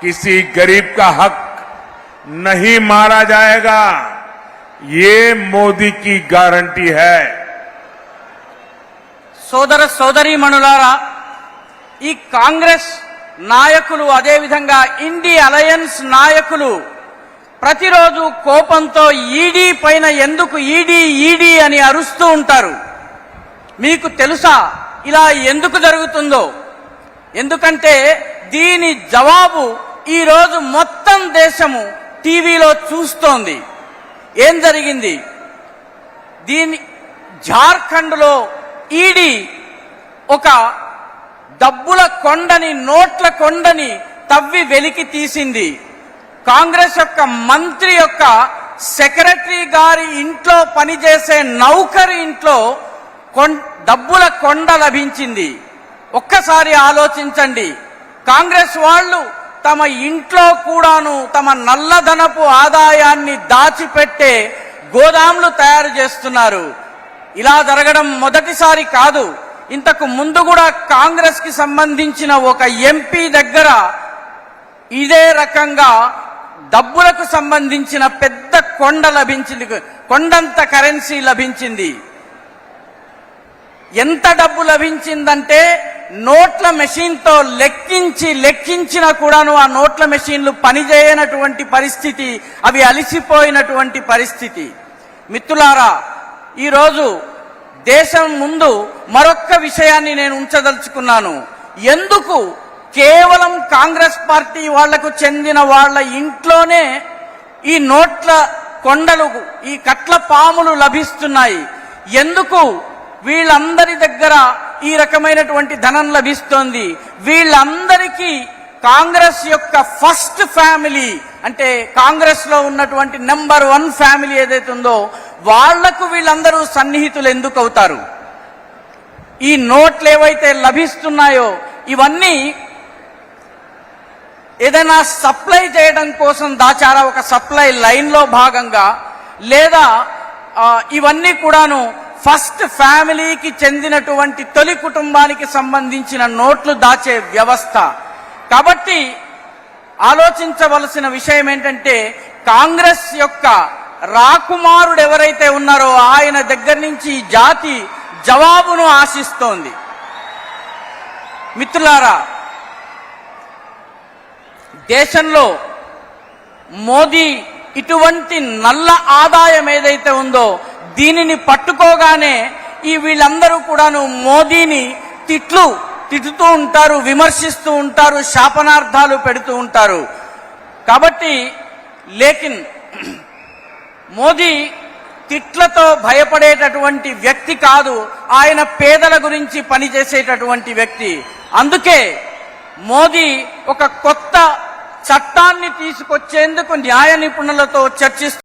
किसी गरीब का हक नहीं मारा जाएगा ये मोदी की गारंटी है సోదర సోదరీమణులారా ఈ కాంగ్రెస్ నాయకులు అదేవిధంగా ఇండి అలయన్స్ నాయకులు ప్రతిరోజు కోపంతో ఈడీ పైన ఎందుకు ఈడీ ఈడీ అని అరుస్తూ ఉంటారు మీకు తెలుసా ఇలా ఎందుకు జరుగుతుందో ఎందుకంటే దీని జవాబు ఈరోజు మొత్తం దేశము టీవీలో చూస్తోంది. ఏం జరిగింది? దీని జార్ఖండ్లో ఈడీ ఒక డబ్బుల కొండని నోట్ల కొండని తవ్వి వెలికి తీసింది. కాంగ్రెస్ యొక్క మంత్రి యొక్క సెక్రటరీ గారి ఇంట్లో పనిచేసే నౌకరి ఇంట్లో డబ్బుల కొండ లభించింది. ఒక్కసారి ఆలోచించండి. కాంగ్రెస్ వాళ్ళు తమ ఇంట్లో కూడాను తమ నల్లధనపు ఆదాయాన్ని దాచిపెట్టే గోదాములు తయారు చేస్తున్నారు. ఇలా జరగడం మొదటిసారి కాదు. ఇంతకు ముందు కూడా కాంగ్రెస్కి సంబంధించిన ఒక ఎంపీ దగ్గర ఇదే రకంగా డబ్బులకు సంబంధించిన పెద్ద కొండ లభించింది. కొండంత కరెన్సీ లభించింది. ఎంత డబ్బు లభించిందంటే నోట్ల మెషిన్తో లెక్కించి లెక్కించినా కూడాను ఆ నోట్ల మెషిన్లు పనిచేయనటువంటి పరిస్థితి అవి అలిసిపోయినటువంటి పరిస్థితి. మిత్రులారా ఈరోజు దేశం ముందు మరొక్క విషయాన్ని నేను ఉంచదలుచుకున్నాను. ఎందుకు? కేవలం కాంగ్రెస్ పార్టీ వాళ్ళకు చెందిన వాళ్ళ ఇంట్లోనే ఈ నోట్ల కొండలు ఈ కట్ల పాములు లభిస్తున్నాయి. ఎందుకు? వీళ్ళందరి దగ్గర ఈ రకమైనటువంటి ధనం లభిస్తోంది. వీళ్ళందరికీ కాంగ్రెస్ యొక్క ఫస్ట్ ఫ్యామిలీ అంటే కాంగ్రెస్లో ఉన్నటువంటి నెంబర్ వన్ ఫ్యామిలీ ఏదైతే ఉందో వాళ్ళకు వీళ్ళందరూ సన్నిహితులు ఎందుకు అవుతారు? ఈ నోట్లు ఏవైతే లభిస్తున్నాయో ఇవన్నీ ఏదైనా సప్లై చేయడం కోసం దాచారా? ఒక సప్లై లైన్లో భాగంగా లేదా ఇవన్నీ కూడాను ఫస్ట్ ఫ్యామిలీకి చెందినటువంటి తొలి కుటుంబానికి సంబంధించిన నోట్లు దాచే వ్యవస్థ. కాబట్టి ఆలోచించవలసిన విషయం ఏంటంటే కాంగ్రెస్ యొక్క రాకుమారుడు ఎవరైతే ఉన్నారో ఆయన దగ్గర నుంచి ఈ జాతి జవాబును ఆశిస్తోంది. మిత్రులారా దేశంలో మోదీ ఇటువంటి నల్ల ఆదాయం ఏదైతే ఉందో దీనిని పట్టుకోగానే ఈ వీళ్ళందరూ కూడాను మోదీని తిట్లు తిట్టుతూ ఉంటారు విమర్శిస్తూ ఉంటారు శాపనార్థాలు పెడుతూ ఉంటారు. కాబట్టి లేకిన్ మోదీ తిట్లతో భయపడేటటువంటి వ్యక్తి కాదు ఆయన పేదల గురించి పనిచేసేటటువంటి వ్యక్తి. అందుకే మోదీ ఒక కొత్త చట్టాన్ని తీసుకొచ్చేందుకు న్యాయ నిపుణులతో చర్చిస్తూ